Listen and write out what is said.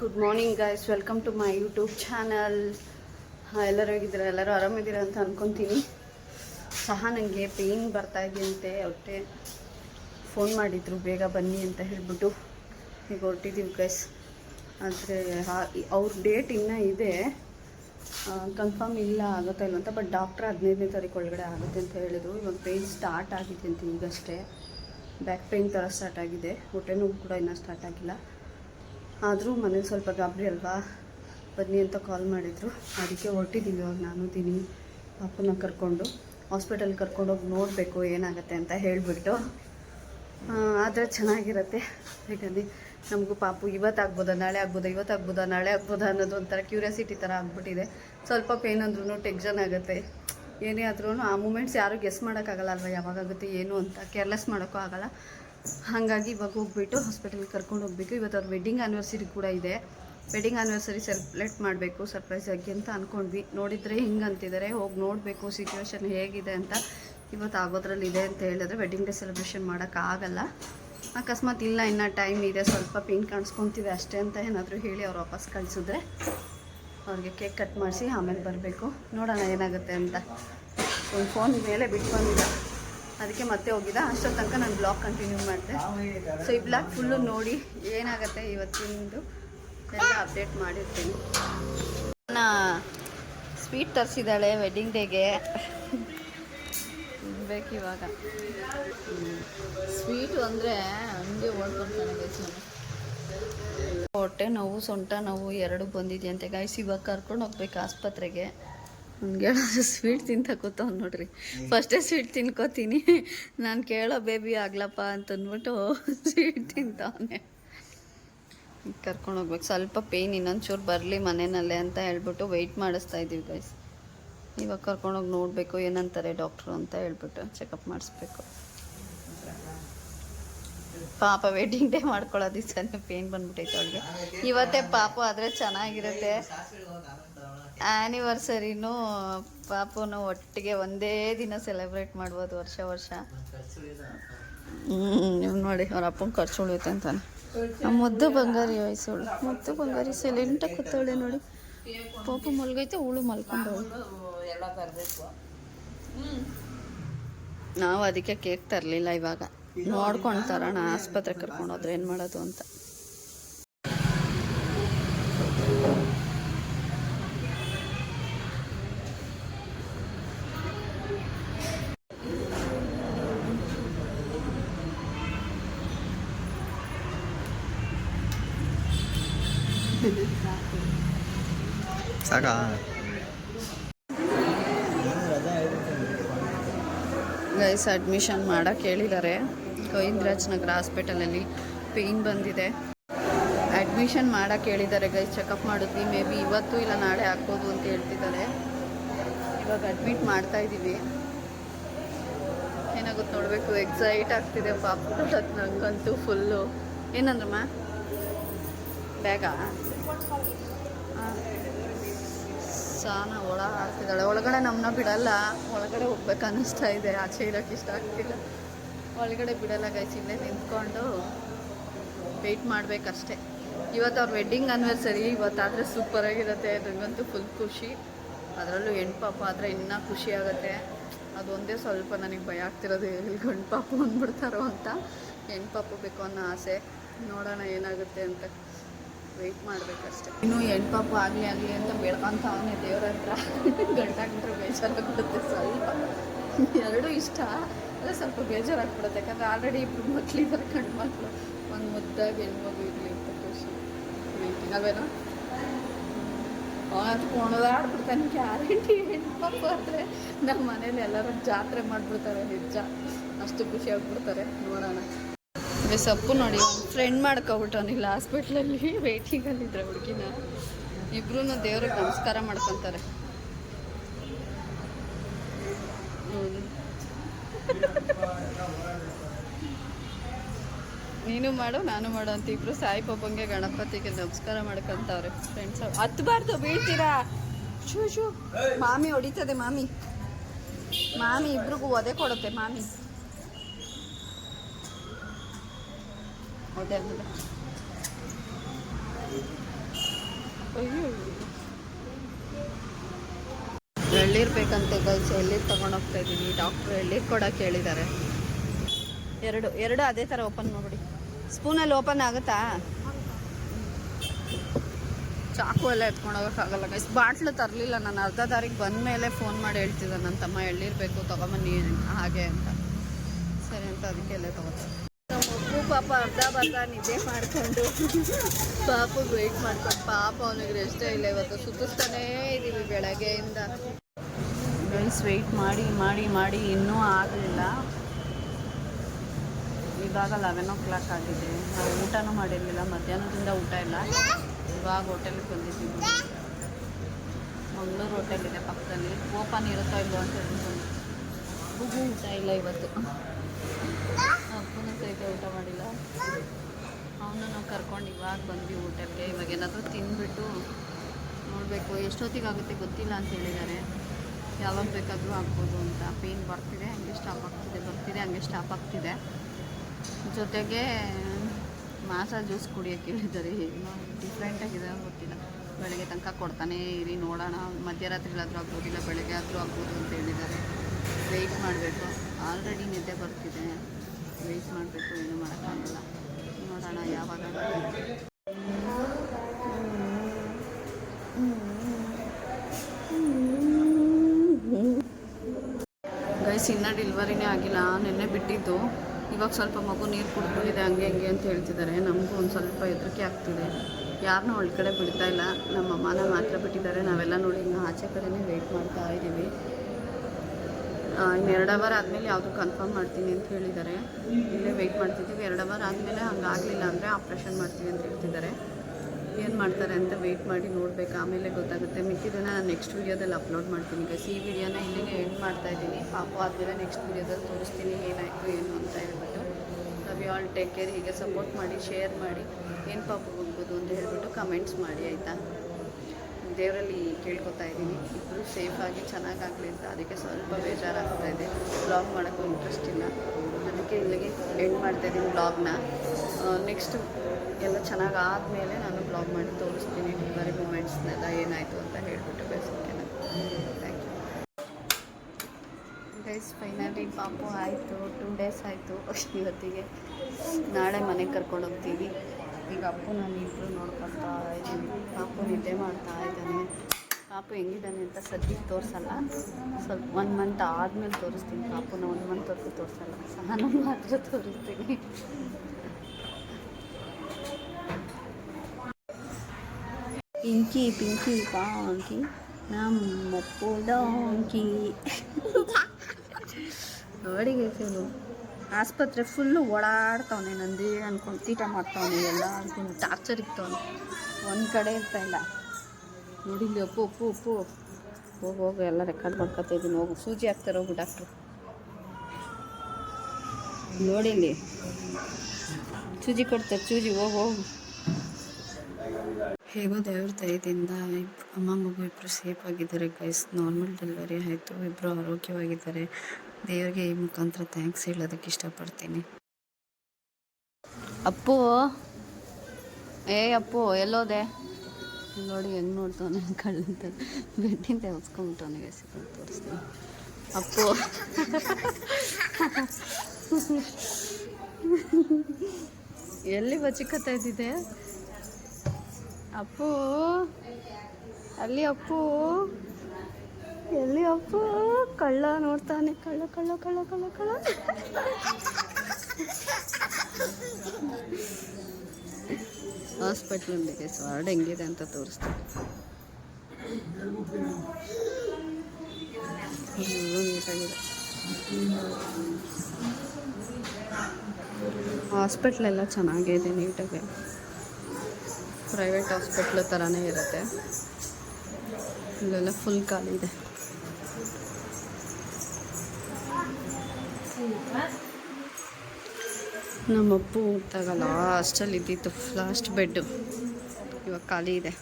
Good morning guys welcome to my YouTube channel ಎಲ್ಲರೂ ಹೋಗಿದ್ದೀರ? ಎಲ್ಲರೂ ಆರಾಮಿದ್ದೀರಾ ಅಂತ ಅಂದ್ಕೊತೀನಿ ಸಹ ನನಗೆ ಪೇಯ್ನ್ ಬರ್ತಾ ಇದೆಯಂತೆ. ಹೊಟ್ಟೆ ಫೋನ್ ಮಾಡಿದ್ರು. ಬೇಗ ಬನ್ನಿ ಅಂತ ಹೇಳಿಬಿಟ್ಟು ಈಗ ಹೊರಟಿದ್ದೀವಿ ಗೈಸ್ ಆದರೆ ಅವ್ರ ಡೇಟ್ ಇನ್ನೂ ಇದೆ. ಕನ್ಫರ್ಮ್ ಇಲ್ಲ, ಆಗುತ್ತಾ ಇಲ್ಲ ಅಂತ ಬಟ್ ಡಾಕ್ಟ್ರ್ ಹದಿನೈದನೇ ತಾರೀಕು ಒಳಗಡೆ ಆಗುತ್ತೆ ಅಂತ ಹೇಳಿದರು. ಇವಾಗ ಪೇಯ್ನ್ ಸ್ಟಾರ್ಟ್ ಆಗಿದೆ ಅಂತ ಈಗಷ್ಟೇ. ಬ್ಯಾಕ್ ಪೇಯ್ನ್ ಥರ ಸ್ಟಾರ್ಟ್ ಆಗಿದೆ. ಹೊಟ್ಟೆ ನೋವು ಕೂಡ ಇನ್ನೂ ಸ್ಟಾರ್ಟ್ ಆಗಿಲ್ಲ. ಆದರೂ ಮನೇಲಿ ಸ್ವಲ್ಪ ಗಾಬರಿ ಅಲ್ವಾ? ಬನ್ನಿ ಅಂತ ಕಾಲ್ ಮಾಡಿದರು. ಅದಕ್ಕೆ ಹೊರಟಿದ್ದೀವಿ ಇವಾಗ ನಾನು ದಿನಿ ಪಾಪನ ಕರ್ಕೊಂಡು. ಹಾಸ್ಪಿಟಲ್ ಕರ್ಕೊಂಡೋಗಿ ನೋಡಬೇಕು ಏನಾಗುತ್ತೆ ಅಂತ ಹೇಳಿಬಿಟ್ಟು. ಆದರೆ ಚೆನ್ನಾಗಿರುತ್ತೆ. ಯಾಕಂದರೆ ನಮಗೂ ಪಾಪು ಇವತ್ತಾಗ್ಬೋದಾ ನಾಳೆ ಆಗ್ಬೋದಾ ಇವತ್ತಾಗ್ಬೋದಾ ನಾಳೆ ಆಗ್ಬೋದಾ ಅನ್ನೋದು ಒಂಥರ ಕ್ಯೂರಿಯಾಸಿಟಿ ಥರ ಆಗ್ಬಿಟ್ಟಿದೆ. ಸ್ವಲ್ಪ ಪೇನ್ ಅಂದ್ರೂ ಟೆನ್ಷನ್ ಆಗುತ್ತೆ. ಏನೇ ಆದ್ರೂ ಆ ಮೂಮೆಂಟ್ಸ್ ಯಾರೂ ಗೆಸ್ ಮಾಡೋಕ್ಕಾಗಲ್ಲ ಅಲ್ವಾ, ಯಾವಾಗಾಗುತ್ತೆ, ಏನು ಅಂತ. ಕೇರ್ಲೆಸ್ ಮಾಡೋಕ್ಕೂ ಆಗಲ್ಲ. ಹಾಗಾಗಿ ಇವಾಗ ಹೋಗ್ಬಿಟ್ಟು ಹಾಸ್ಪಿಟಲ್ಗೆ ಕರ್ಕೊಂಡು ಹೋಗ್ಬೇಕು. ಇವತ್ತು ಅವ್ರ ವೆಡ್ಡಿಂಗ್ ಆ್ಯನಿವರ್ಸರಿ ಕೂಡ ಇದೆ. ವೆಡ್ಡಿಂಗ್ ಆ್ಯನಿವರ್ಸರಿ ಸೆಲೆಬ್ರೇಟ್ ಮಾಡಬೇಕು ಸರ್ಪ್ರೈಸ್ ಆಗಿ ಅಂತ ಅಂದ್ಕೊಂಡ್ವಿ ನೋಡಿದರೆ ಹಿಂಗೆ ಅಂತಿದ್ದಾರೆ ಹೋಗಿ ನೋಡಬೇಕು ಸಿಚುವೇಶನ್ ಹೇಗಿದೆ ಅಂತ. ಇವತ್ತು ಆಗೋದ್ರಲ್ಲಿ ಇದೆ ಅಂತ ಹೇಳಿದ್ರೆ ವೆಡ್ಡಿಂಗ್ ಡೇ ಸೆಲೆಬ್ರೇಷನ್ ಮಾಡೋಕ್ಕಾಗಲ್ಲ ಅಕಸ್ಮಾತ್ ಇಲ್ಲ, ಇನ್ನು ಟೈಮ್ ಇದೆ, ಸ್ವಲ್ಪ ಪೇನ್ ಕಾಣಿಸ್ಕೊತೀವಿ ಅಷ್ಟೇ ಅಂತ ಏನಾದರೂ ಹೇಳಿ ಅವ್ರು ವಾಪಸ್ ಕಳಿಸಿದ್ರೆ ಅವ್ರಿಗೆ ಕೇಕ್ ಕಟ್ ಮಾಡಿಸಿ ಆಮೇಲೆ ಬರಬೇಕು. ನೋಡೋಣ ಏನಾಗುತ್ತೆ ಅಂತ. ಒಂದು ಫೋನ್ ಮೇಲೆ ಬಂದಿದ್ದ ಅದಕ್ಕೆ ಮತ್ತೆ ಹೋಗಿದ್ದ. ಅಷ್ಟೊತ್ತು ತನಕ ನಾನು ಬ್ಲಾಗ್ ಕಂಟಿನ್ಯೂ ಮಾಡಿದೆ. ಸೊ ಈ ಬ್ಲಾಗ್ ಫುಲ್ಲು ನೋಡಿ ಏನಾಗುತ್ತೆ ಇವತ್ತಿಂದು ಎಲ್ಲ ಅಪ್ಡೇಟ್ ಮಾಡಿರ್ತೀನಿ. ನನ್ನ ಸ್ವೀಟ್ ತರಿಸಿದ್ದಾಳೆ ವೆಡ್ಡಿಂಗ್ ಡೇಗೆ ಬೇಕು ಇವಾಗ. ಸ್ವೀಟು ಅಂದರೆ ಹಂಗೆ ಓಡ್ಕೊಂಡು ಹೊಟ್ಟೆ ನೋವು, ಸೊಂಟ ನೋವು ಎರಡು ಬಂದಿದೆಯಂತೆ. ಗಾಯ್ಸ್ ಇವಾಗ ಕರ್ಕೊಂಡು ಹೋಗ್ಬೇಕು ಆಸ್ಪತ್ರೆಗೆ. ಅವ್ನಿಗೆ ಸ್ವೀಟ್ ತಿಂತ ನೋಡ್ರಿ. ಫಸ್ಟೇ ಸ್ವೀಟ್ ತಿನ್ಕೋತೀನಿ. ನಾನು ಕೇಳೋ ಬೇಬಿ ಆಗ್ಲಪ್ಪ ಅಂತ ಅಂದ್ಬಿಟ್ಟು ಸ್ವೀಟ್ ತಿಂತವನೆ ಕರ್ಕೊಂಡು ಹೋಗ್ಬೇಕು. ಸ್ವಲ್ಪ ಪೇಯ್ನ್ ಇನ್ನೊಂಚೂರು ಬರಲಿ ಮನೆಯಲ್ಲೇ ಅಂತ ಹೇಳ್ಬಿಟ್ಟು ವೆಯ್ಟ್ ಮಾಡಿಸ್ತಾ ಇದ್ದೀವಿ ಗೈಸ್ ಇವಾಗ ಕರ್ಕೊಂಡೋಗಿ ನೋಡಬೇಕು ಏನಂತಾರೆ ಡಾಕ್ಟ್ರು ಅಂತ ಹೇಳ್ಬಿಟ್ಟು ಚೆಕಪ್ ಮಾಡಿಸ್ಬೇಕು. ಪಾಪ ವೆಡ್ಡಿಂಗ್ ಡೇ ಮಾಡ್ಕೊಳ್ಳೋದಿ ಸಣ್ಣ ಪೇಯ್ನ್ ಬಂದ್ಬಿಟ್ಟೈತೆ ಅವಳಿಗೆ. ಇವತ್ತೇ ಪಾಪ ಆದರೆ ಚೆನ್ನಾಗಿರುತ್ತೆ. ಆ್ಯನಿವರ್ಸರಿನೂ ಪಾಪುನು ಒಟ್ಟಿಗೆ ಒಂದೇ ದಿನ ಸೆಲೆಬ್ರೇಟ್ ಮಾಡ್ಬೋದು ವರ್ಷ ವರ್ಷ. ನೀವು ನೋಡಿ, ಅವ್ರ ಅಪ್ಪನ ಖರ್ಚು ಉಳಿಯುತ್ತೆ ಅಂತಾನೆ. ಮುದ್ದು ಬಂಗಾರಿ ವಯಸ್ಸೋಳು ಮುದ್ದು ಬಂಗಾರಿ ಸೈಲೆಂಟಾಗಿ ಕೂತವಳೆ ನೋಡಿ. ಪಾಪ ಮಲ್ಗೈತೆ ಉಳು ಮಲ್ಕೊಂಡವಳು. ನಾವು ಅದಕ್ಕೆ ಕೇಕ್ ತರಲಿಲ್ಲ ಇವಾಗ. ನೋಡ್ಕೊಂಡು ತರೋಣ ಆಸ್ಪತ್ರೆ ಕರ್ಕೊಂಡು ಹೋದ್ರೆ ಏನು ಮಾಡೋದು ಅಂತ. ಸಾಕಾ ಗೈಸ್ ಅಡ್ಮಿಷನ್ ಮಾಡೋಕ್ಕೆ ಹೇಳಿದ್ದಾರೆ ಗೋವಿಂದರಾಜ್ ನಗರ ಹಾಸ್ಪಿಟಲಲ್ಲಿ ಪೇಯ್ನ್ ಬಂದಿದೆ. ಅಡ್ಮಿಷನ್ ಮಾಡಕ್ಕೆ ಹೇಳಿದ್ದಾರೆ ಗೈಸ್ ಚೆಕಪ್ ಮಾಡಿದ್ವಿ ಮೇ ಬಿ ಇವತ್ತು ಇಲ್ಲ, ನಾಳೆ ಆಗ್ಬೋದು ಅಂತ ಹೇಳ್ತಿದ್ದಾರೆ. ಇವಾಗ ಅಡ್ಮಿಟ್ ಮಾಡ್ತಾ ಇದ್ದೀವಿ. ಏನಾಗುತ್ತೆ ನೋಡಬೇಕು. ಎಕ್ಸೈಟ್ ಆಗ್ತಿದೆ. ಪಾಪ ನಂಗಂತೂ ಫುಲ್ಲು ಏನಂದ್ರಮ್ಮ? ಬ್ಯಾಗಾ ಸಾನ ಒಳ ಆಗ್ತಿದ್ದಾಳೆ ಒಳಗಡೆ ನಮ್ಮನ್ನ ಬಿಡಲ್ಲ. ಒಳಗಡೆ ಹೋಗ್ಬೇಕು ಅನ್ನಿಸ್ತಾ ಇದೆ. ಆಚೆ ಇರೋಕ್ಕೆ ಇಷ್ಟ ಆಗ್ತಿಲ್ಲ. ಒಳಗಡೆ ಬಿಡಲ್ಲ ಗೈಸ್ ಇಲ್ಲೇ ನಿಂತ್ಕೊಂಡು ವೆಯ್ಟ್ ಮಾಡಬೇಕಷ್ಟೆ. ಇವತ್ತು ಅವ್ರ ವೆಡ್ಡಿಂಗ್ ಆ್ಯನಿವರ್ಸರಿ ಇವತ್ತಾದರೆ ಸೂಪರಾಗಿರುತ್ತೆ ನನಗಂತೂ ಫುಲ್ ಖುಷಿ. ಅದರಲ್ಲೂ ಹೆಣ್ಣು ಪಾಪ ಆದರೆ ಇನ್ನೂ ಖುಷಿ ಆಗುತ್ತೆ. ಅದೊಂದೇ ಸ್ವಲ್ಪ ನನಗೆ ಭಯ ಆಗ್ತಿರೋದು. ಎಲ್ಲಿ ಗಂಡು ಪಾಪ ಬಂದ್ಬಿಡ್ತಾರೋ ಅಂತ ಹೆಣ್ಣು ಬೇಕು ಅನ್ನೋ ಆಸೆ. ನೋಡೋಣ ಏನಾಗುತ್ತೆ ಅಂತ. ವೆಯ್ಟ್ ಮಾಡಬೇಕಷ್ಟೆ. ಇನ್ನು ಹೆಣ್ಣು ಪಾಪು ಆಗಲಿ ಆಗಲಿ ಅಂತ ಬೆಳ್ಕೊಂತ ಅವನೇ ದೇವ್ರ ಹತ್ರ ಗಂಟಾಗ್ಬಿಟ್ರೆ ಬೇಜಾರಾಗ್ಬಿಡುತ್ತೆ ಸ್ವಲ್ಪ. ಎರಡೂ ಇಷ್ಟ ಅದೇ ಸ್ವಲ್ಪ ಬೇಜಾರಾಗ್ಬಿಡುತ್ತೆ. ಯಾಕಂದ್ರೆ ಆಲ್ರೆಡಿ ಇಬ್ಬರು ಮಕ್ಳಿದ್ದಾರೆ ಗಂಡು ಮಕ್ಕಳು ಒಂದು ಮುದ್ದಾಗಿ ಹೆಣ್ಮಗು ಇರಲಿ ಅಂತ ಖುಷಿ. ಅವನಂತೂ ಕುಣದಾಡ್ಬಿಡ್ತಾನೆ ಗ್ಯಾರಂಟಿ ಹೆಣ್ಣು ಪಾಪು ಆದರೆ ನಮ್ಮ ಮನೇಲಿ ಎಲ್ಲರೂ ಜಾತ್ರೆ ಮಾಡಿಬಿಡ್ತಾರೆ ನಿಜ ಅಷ್ಟು ಖುಷಿ ಆಗ್ಬಿಡ್ತಾರೆ. ನೋಡೋಣ. ಅದೇ ಸೊಪ್ಪು ನೋಡಿ. ಫ್ರೆಂಡ್ ಮಾಡ್ಕೊಬಿಟ್ಟವನಿಲ್ಲ ಹಾಸ್ಪಿಟ್ಲಲ್ಲಿ ವೆಯ್ಟಿಂಗಲ್ಲಿದ್ದರೆ ಹುಡುಗಿನ. ಇಬ್ರು ದೇವ್ರಿಗೆ ನಮಸ್ಕಾರ ಮಾಡ್ಕೊತಾರೆ. ನೀನು ಮಾಡು, ನಾನು ಮಾಡು ಅಂತ ಇಬ್ರು ಸಾಯಿಬಾಬಂಗೆ ಗಣಪತಿಗೆ ನಮಸ್ಕಾರ ಮಾಡ್ಕೊಂತವ್ರೆ ಫ್ರೆಂಡ್ಸ್ ಹತ್ಬಾರ್ದು, ಬೀಳ್ತೀರಾ? ಶೂ ಶೂ ಮಾಮಿ ಹೊಡಿತದೆ ಮಾಮಿ. ಮಾಮಿ ಇಬ್ರಿಗೂ ಒದೆ ಕೊಡುತ್ತೆ ಮಾಮಿ. ಹೋದೆ ಅಯ್ಯೋ ಎಳ್ಳಿರ್ಬೇಕಂತೆ ಗಲ್ಸ್ ಎಳ್ಳೀರು ತೊಗೊಂಡೋಗ್ತಾ ಇದ್ದೀನಿ ಡಾಕ್ಟರ್ ಎಳ್ಳೀರು ಕೊಡೋಕೆ ಹೇಳಿದ್ದಾರೆ. ಎರಡು ಎರಡು ಅದೇ ಥರ ಓಪನ್ ಮಾಡಿಬಿಡಿ. ಸ್ಪೂನಲ್ಲಿ ಓಪನ್ ಆಗುತ್ತಾ? ಚಾಕು ಎಲ್ಲ ಎತ್ಕೊಂಡೋಗೋಕ್ಕಾಗಲ್ಲ ಗೈಸ್. ಬಾಟ್ಲು ತರಲಿಲ್ಲ. ನಾನು ಅರ್ಧ ತಾರೀಕು ಬಂದ ಮೇಲೆ ಫೋನ್ ಮಾಡಿ ಹೇಳ್ತಿದ್ದೆ. ನನ್ನ ತಮ್ಮ ಎಳ್ಳಿರ್ಬೇಕು ತೊಗೊಂಬನ್ನಿ ಹಾಗೆ ಅಂತ. ಸರಿ ಅಂತ ಅದಕ್ಕೆಲ್ಲೇ ತೊಗೋತಾರೆ ಪಾಪ ಅರ್ಧ ಬರ್ಧ ನಿದ್ದೆ ಮಾಡ್ಕೊಂಡು ಪಾಪಗೆ ವೆಯ್ಟ್ ಮಾಡ್ಕೊಂಡು, ಪಾಪ ಅವನಿಗೆ ರೆಸ್ಟ್ ಇಲ್ಲ ಇವತ್ತು, ಸುತ್ತಿಸ್ತಾನೇ ಇದ್ದೀವಿ ಬೆಳಗ್ಗೆಯಿಂದ. ಗೈಸ್ ವೇಟ್ ಮಾಡಿ ಮಾಡಿ ಮಾಡಿ, ಇನ್ನೂ ಆಗಲಿಲ್ಲ. ಇವಾಗ ಲೆವೆನ್ ಓ ಕ್ಲಾಕ್ ಆಗಿದೆ. ನಾವು ಊಟನೂ ಮಾಡಿರಲಿಲ್ಲ, ಮಧ್ಯಾಹ್ನದಿಂದ ಊಟ ಇಲ್ಲ. ಇವಾಗ ಹೋಟೆಲ್ಗೆ ಬಂದಿದ್ದೀವಿ. ಮಂಗಳೂರು ಹೋಟೆಲ್ ಇದೆ ಪಕ್ಕದಲ್ಲಿ. ಓಪನ್ ಇರುತ್ತೋ ಇಲ್ಲೋ ಅಂತ ಹೇಳ್ಕೊಂಡು ಊಟ ಇಲ್ಲ ಇವತ್ತು. ಅಪ್ಪನ ಸಹಿತ ಊಟ ಮಾಡಿಲ್ಲ. ಅವನು ನಾವು ಕರ್ಕೊಂಡು ಇವಾಗ ಬಂದ್ವಿ ಊಟಕ್ಕೆ. ಇವಾಗ ಏನಾದರೂ ತಿಂದ್ಬಿಟ್ಟು ನೋಡಬೇಕು, ಎಷ್ಟೊತ್ತಿಗಾಗುತ್ತೆ ಗೊತ್ತಿಲ್ಲ ಅಂತ ಹೇಳಿದ್ದಾರೆ. ಯಾವಾಗ ಬೇಕಾದರೂ ಆಗ್ಬೋದು ಅಂತ. ಪೇನ್ ಬರ್ತಿದೆ, ಹಂಗೆ ಸ್ಟಾಪ್ ಆಗ್ತಿದೆ, ಬರ್ತಿದೆ, ಹಂಗೆ ಸ್ಟಾಪ್ ಆಗ್ತಿದೆ. ಜೊತೆಗೆ ಮಾಸಾ ಜ್ಯೂಸ್ ಕುಡಿಯೋಕ್ಕೆ ಹೇಳಿದ್ದಾರೆ. ಏನೋ ಡಿಫ್ರೆಂಟಾಗಿದೆ ಗೊತ್ತಿಲ್ಲ. ಬೆಳಗ್ಗೆ ತನಕ ಕೊಡ್ತಾನೆ ಇರಿ, ನೋಡೋಣ. ಮಧ್ಯರಾತ್ರಿಲಾದರೂ ಆಗ್ಬೋದಿಲ್ಲ, ಬೆಳಗ್ಗೆ ಆದರೂ ಆಗ್ಬೋದು ಅಂತ ಹೇಳಿದ್ದಾರೆ. ವೆಯ್ಟ್ ಮಾಡಬೇಕು. ಆಲ್ರೆಡಿ ನಿದ್ದೆ ಬರ್ತಿದೆ. ವೇಟ್ ಮಾಡಬೇಕು, ಏನು ಮಾಡೋಕ್ಕಾಗಲ್ಲ. ನೋಡೋಣ ಯಾವಾಗ. ಗೈಸ್ ಇನ್ನೂ ಡೆಲಿವರಿನೇ ಆಗಿಲ್ಲ. ನಿನ್ನೆ ಬಿಟ್ಟಿದ್ದು. ಇವಾಗ ಸ್ವಲ್ಪ ಮಗು ನೀರು ಕುಡ್ಕೊಂಡಿದೆ ಹಂಗೆ ಹಂಗೆ ಅಂತ ಹೇಳ್ತಿದ್ದಾರೆ. ನಮಗೂ ಒಂದು ಸ್ವಲ್ಪ ಹೆದರಿಕೆ ಆಗ್ತಿದೆ. ಯಾರನ್ನೂ ಒಳಗಡೆ ಬಿಡ್ತಾ ಇಲ್ಲ. ನಮ್ಮ ಅಮ್ಮನ ಮಾತ್ರ ಬಿಟ್ಟಿದ್ದಾರೆ. ನಾವೆಲ್ಲ ನೋಡಿ ಇನ್ನು ಆಚೆ ಕಡೆಯೇ ವೆಯ್ಟ್ ಮಾಡ್ತಾ ಇದ್ದೀವಿ ಇನ್ನು ಎರಡು ಅವರ್ ಆದಮೇಲೆ ಯಾವುದು ಕನ್ಫರ್ಮ್ ಮಾಡ್ತೀನಿ ಅಂತ ಹೇಳಿದ್ದಾರೆ. ಇಲ್ಲೇ ವೆಯ್ಟ್ ಮಾಡ್ತಿದ್ದೀವಿ. ಎರಡು ಅವರ್ ಆದಮೇಲೆ ಹಂಗಾಗಲಿಲ್ಲ ಅಂದರೆ ಆಪ್ರೇಷನ್ ಮಾಡ್ತೀವಿ ಅಂತ ಹೇಳ್ತಿದ್ದಾರೆ. ಏನು ಮಾಡ್ತಾರೆ ಅಂತ ವೆಯ್ಟ್ ಮಾಡಿ ನೋಡಬೇಕು. ಆಮೇಲೆ ಗೊತ್ತಾಗುತ್ತೆ. ಮಿಕ್ಕಿದ್ದನ್ನ ನಾನು ನೆಕ್ಸ್ಟ್ ವೀಡಿಯೋದಲ್ಲಿ ಅಪ್ಲೋಡ್ ಮಾಡ್ತೀನಿ ಈಗ ಸಿ ವಿಡಿಯೋನ ಇಲ್ಲಿಗೆ ಎಂಡ್ ಮಾಡ್ತಾ ಇದ್ದೀನಿ. ಪಾಪ ಆದಮೇಲೆ ನೆಕ್ಸ್ಟ್ ವೀಡಿಯೋದಲ್ಲಿ ತೋರಿಸ್ತೀನಿ ಏನಾಯಿತು, ಏನು ಅಂತ ಹೇಳ್ಬಿಟ್ಟು. Love you all take care ಹೀಗೆ ಸಪೋರ್ಟ್ ಮಾಡಿ ಶೇರ್ ಮಾಡಿ. ಏನು ಪಾಪ ಹೋಗ್ಬೋದು ಅಂತ ಹೇಳ್ಬಿಟ್ಟು ಕಮೆಂಟ್ಸ್ ಮಾಡಿ, ಆಯಿತಾ? ದೇವರಲ್ಲಿ ಕೇಳ್ಕೊತಾ ಇದ್ದೀನಿ. ಇಬ್ಬರು ಸೇಫಾಗಿ ಚೆನ್ನಾಗಾಗಲಿ ಅಂತ. ಅದಕ್ಕೆ ಸ್ವಲ್ಪ ಬೇಜಾರಾಗ್ತಾ ಇದೆ. ಬ್ಲಾಗ್ ಮಾಡೋಕ್ಕೂ ಇಂಟ್ರೆಸ್ಟ್ ಇಲ್ಲ. ಅದಕ್ಕೆ ಇಲ್ಲಿಗೆ ಎಂಡ್ ಮಾಡ್ತಾ ಇದ್ದೀನಿ ಬ್ಲಾಗ್ನ ನೆಕ್ಸ್ಟ್ ಎಲ್ಲ ಚೆನ್ನಾಗಿ ಆದಮೇಲೆ ನಾನು ಬ್ಲಾಗ್ ಮಾಡಿ ತೋರಿಸ್ತೀನಿ ಡೆಲಿವರಿ ಮೂಮೆಂಟ್ಸ್ನೆಲ್ಲ ಏನಾಯಿತು ಅಂತ ಹೇಳ್ಬಿಟ್ಟು ಬೇಸೋಕೆನ ಥ್ಯಾಂಕ್ ಯು ಗೈಸ್ ಫೈನಲಿ ಪಾಪು ಆಯಿತು. ಟೂ ಡೇಸ್ ಆಯಿತು. ಇವತ್ತಿಗೆ ನಾಳೆ ಮನೆಗೆ ಕರ್ಕೊಂಡು ಹೋಗ್ತೀವಿ. ಈಗ ಅಪ್ಪು ನಾನು ಇಬ್ಬರು ನೋಡ್ಕೊಳ್ತಾ ಇದ್ದೀನಿ. ಪಾಪು ನಿದ್ದೆ ಮಾಡ್ತಾ ಇದ್ದಾನೆ. ಪಾಪು ಹೆಂಗಿದ್ದಾನೆ ಅಂತ ಸದ್ಯಕ್ಕೆ ತೋರಿಸಲ್ಲ. ಸ್ವಲ್ಪ ಒನ್ ಮಂತ್ ಆದಮೇಲೆ ತೋರಿಸ್ತೀನಿ ಪಾಪುನ ಒನ್ ಮಂತ್ವರೆಗೂ ತೋರಿಸಲ್ಲ. ನಾನು ಮಾತ್ರ ತೋರಿಸ್ತೀನಿ. ಪಿಂಕಿ ಪಿಂಕಿ ಪಾಂಕಿ ನಮ್ಮ ಡಾಂಕಿ. ನೋಡಿ ಗೈಸು ಆಸ್ಪತ್ರೆ ಫುಲ್ಲು ಓಡಾಡ್ತವನೆ ನಂದಿ ಅಂದ್ಕೊಂಡು ತೀಟ ಮಾಡ್ತಾವನೆ ಎಲ್ಲ ಅಂದ್ಕೊಂಡು ಟಾರ್ಚರ್ ಇಕ್ತವನೆ ಒಂದು ಕಡೆ ಇರ್ತಾ ಇಲ್ಲ. ನೋಡಿ ಅಪ್ಪು ಅಪ್ಪು ಅಪ್ಪು. ಹೋಗಿ, ಹೋಗು, ಎಲ್ಲ ರೆಕಾರ್ಡ್ ಮಾಡ್ಕೊತಾ ಹೋಗು. ಸೂಜಿ ಹಾಕ್ತಾರೆ, ಹೋಗು ಡಾಕ್ಟ್ರು. ನೋಡಿ ಇಲ್ಲಿ. ಸೂಜಿ ಕೊಡ್ತಾರೆ, ಸೂಜಿ. ಹೋಗು ಹೋಗು. ಹೇಗೋ ದೇವ್ರ ದಯದಿಂದ ಅಮ್ಮ ಮಗು ಇಬ್ಬರು ಸೇಫ್ ಆಗಿದ್ದಾರೆ ಗೈಸ್ ನಾರ್ಮಲ್ ಡೆಲಿವರಿ ಆಯಿತು. ಇಬ್ಬರು ಆರೋಗ್ಯವಾಗಿದ್ದಾರೆ. ದೇವ್ರಿಗೆ ಈ ಮುಖಾಂತರ ಥ್ಯಾಂಕ್ಸ್ ಹೇಳೋದಕ್ಕೆ ಇಷ್ಟಪಡ್ತೀನಿ. ಅಪ್ಪು? ಏ ಅಪ್ಪು, ಎಲ್ಲೋದೆ? ನೋಡಿ ಹೆಂಗೆ ನೋಡ್ತಾನೆ ಕಳ್ಳಂತ ಬೆಡ್ಡಿಂದ ಹೊಸ್ಕೊಂಬಿಟ್ಟವನಿಗೆ ಗೈಸ್ ತೋರಿಸ್ತೀನಿ. ಅಪ್ಪು? ಎಲ್ಲಿ ಬಚ್ಚಿಕತ್ತಾ ಇದ್ದಿದೆ ಅಪ್ಪು? ಅಲ್ಲಿ ಅಪ್ಪು? ಎಲ್ಲಿ ಅಪ್ಪು? ಕಳ್ಳ ನೋಡ್ತಾನೆ. ಕಳ್ಳ ಕಳ್ಳ ಕಳ್ಳ ಕಳ್ಳ ಕಳ್ಳ. ಹಾಸ್ಪಿಟ್ಲಿಗೆ ವಾರ್ಡ್ ಹೆಂಗಿದೆ ಅಂತ ತೋರಿಸ್ತೀನಿ. ಅಯ್ಯೋ, ನೀಟಾಗಿದೆ. ಹಾಸ್ಪಿಟ್ಲೆಲ್ಲ ಚೆನ್ನಾಗಿದೆ ನೀಟಾಗಿ. ಪ್ರೈವೇಟ್ ಹಾಸ್ಪಿಟ್ಲ್ ಥರನೇ ಇರುತ್ತೆ. ಇಲ್ಲೆಲ್ಲ ಫುಲ್ ಖಾಲಿ ಇದೆ. ನಮ್ಮಪ್ಪು ಹುಟ್ಟಾಗ ಲಾಸ್ಟಲ್ಲಿ ಇದ್ದಿತ್ತು ಲಾಸ್ಟ್ ಬೆಡ್ಡು ಇವಾಗ ಖಾಲಿ ಇದೆ.